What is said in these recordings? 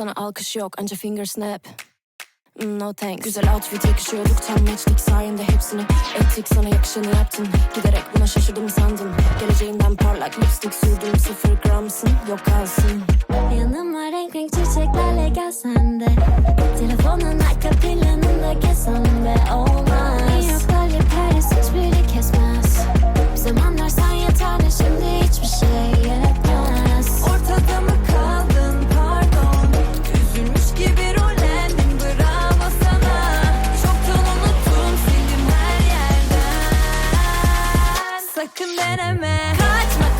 Sana alkış yok anca finger snap mm, No thanks. Güzel outfit yakışıyorduk tam matchlik sayende hepsini Ettik. Sana yakışanı yaptın Giderek buna şaşırdım sandın. Geleceğinden parlak lipstick sürdüm sıfır gramsın Yok kalsın. sakın deneme. Kaçma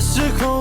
时候。